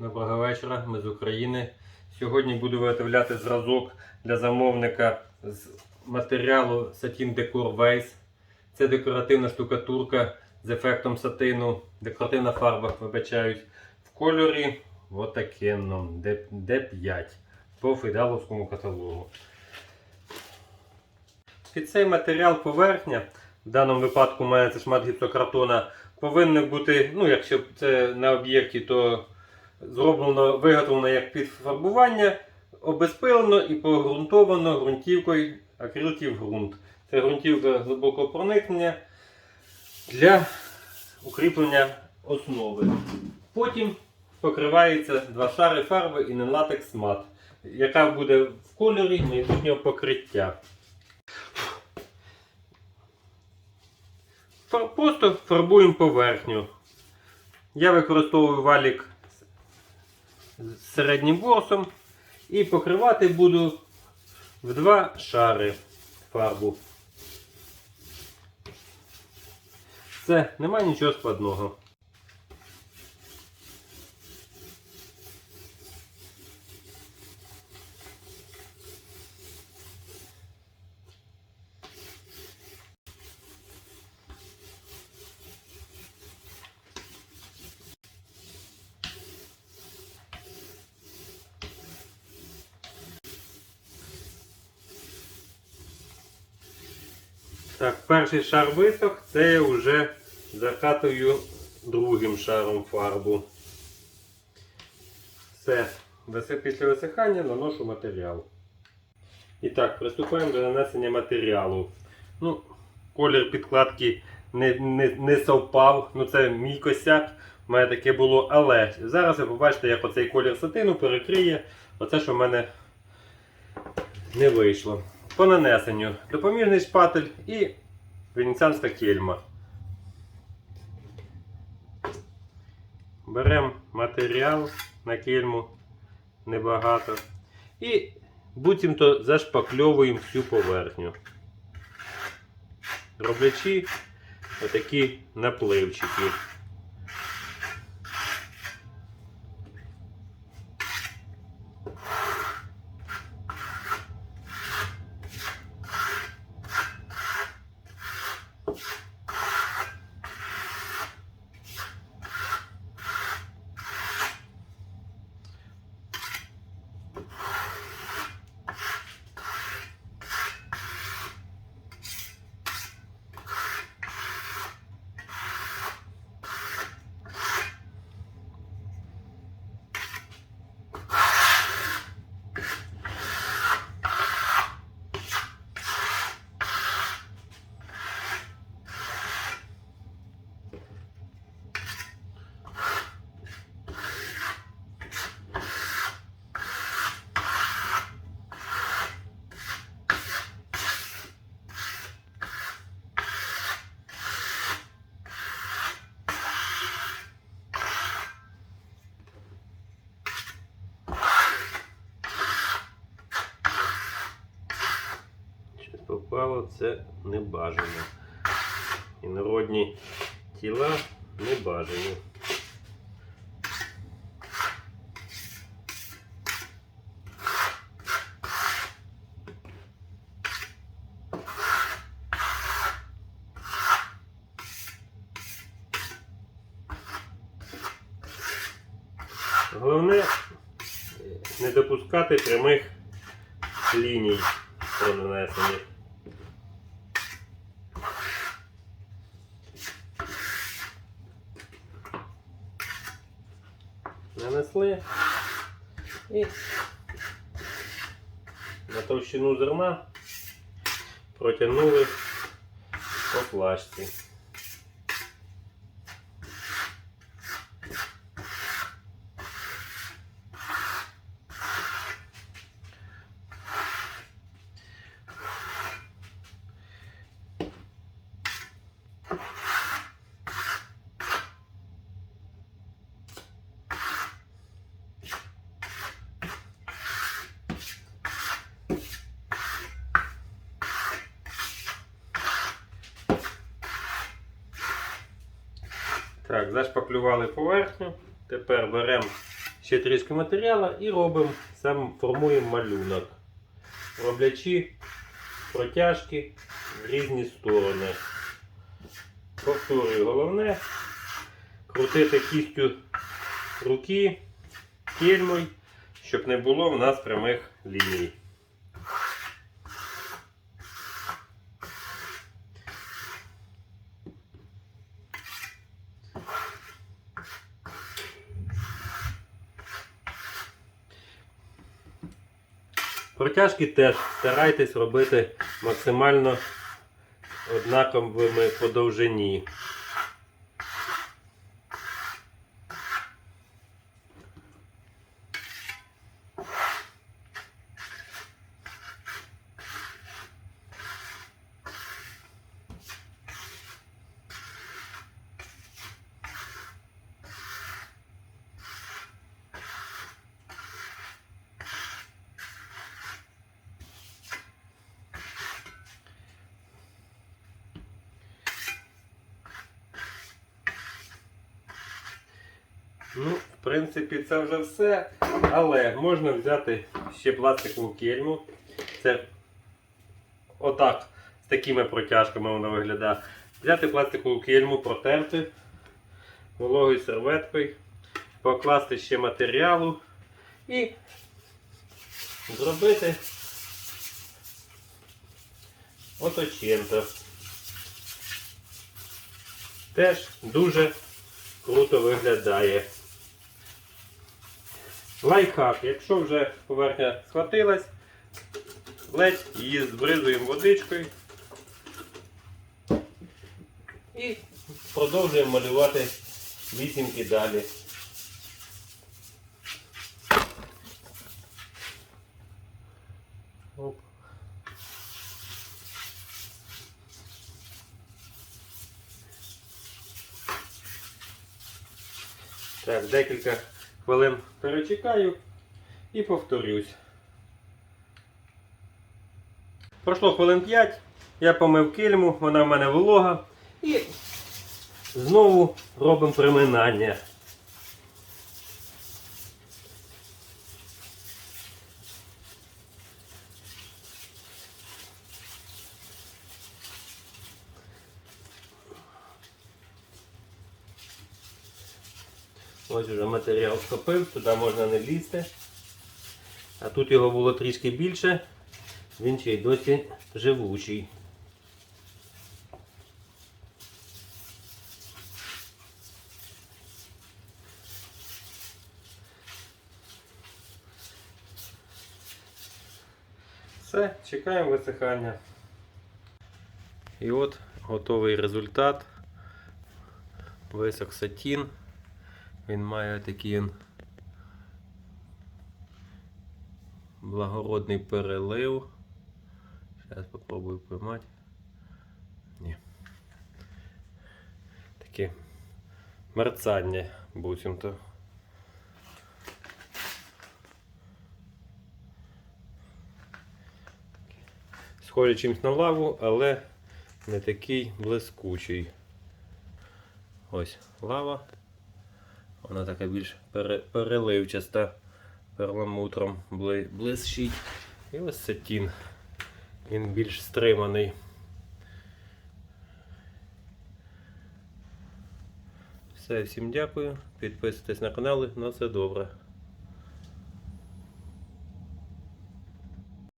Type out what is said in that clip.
Доброго вечора, ми з України. Сьогодні буду виготовляти зразок для замовника з матеріалу Satin Decor Vase. Це декоративна штукатурка з ефектом сатину, декоративна фарба, вибачаюсь, в кольорі отакенном D5 по фейдаловському каталогу. Під цей матеріал поверхня, в даному випадку у мене це шмат гіпсокартона, повинно бути, ну якщо це на об'єкті, то зроблено, виготовлено як під фарбування, обезпилено і погрунтовано ґрунтівкою акрилків ґрунт. Це ґрунтівка глибокого проникнення для укріплення основи. Потім покривається два шари фарби і нелатекс мат, яка буде в кольорі майбутнього покриття. Просто фарбуємо поверхню. Я використовую валік середнім ворсом і покривати буду в два шари фарбу. Це, немає нічого складного. Так, перший шар висох, це я вже закатую другим шаром фарбу. Все, після висихання наношу матеріал. І так, приступаємо до нанесення матеріалу. Ну, колір підкладки не, не, не совпав, ну це мій косяк. У мене таке було, але зараз ви побачите, як оцей колір сатину перекриє оце, що в мене не вийшло. По нанесенню допоміжний шпатель і венеціанська кельма. Беремо матеріал на кельму небагато. І буцімто зашпакльовуємо всю поверхню. Роблячи отакі напливчики. Щось це не бажано. Інородні тіла не бажані. Головне не допускати прямих ліній при нанесенні. Нанесли і на товщину зерна протягнули по плашці. Так, зашпаклювали поверхню. Тепер беремо ще трішки матеріалу і робимо, сам формуємо малюнок, роблячи протяжки в різні сторони. Повторюю, головне крутити кістю руки кельмою, щоб не було в нас прямих ліній. Протяжки теж старайтесь робити максимально однаковими по довжині. Ну, в принципі, це вже все. Але можна взяти ще пластикову кельму. Це отак, з такими протяжками воно виглядає. Взяти пластикову кельму, протерти вологою серветкою, покласти ще матеріалу і зробити оточенто. Теж дуже круто виглядає. Лайфхак, якщо вже поверхня схватилась, ледь її збризуємо водичкою і продовжуємо малювати вісімки далі. Так, декілька хвилин перечекаю і повторюсь. Пройшло хвилин 5, я помив кильму, вона в мене волога. І знову робимо приминання. Ось вже матеріал схопив, туди можна не лізти. А тут його було трішки більше, він ще й досі живучий. Все, чекаємо висихання. І от готовий результат. Висох сатін. Він має такий благородний перелив. Зараз спробую поймати. Ні. Таке мерцання буцімто. Схожий чимось на лаву, але не такий блискучий. Ось лава. Вона така більш пере, переливчаста, перламутром бли, блищить. І ось сатін. Він більш стриманий. Все, всім дякую. Підписуйтесь на канали. На все добре.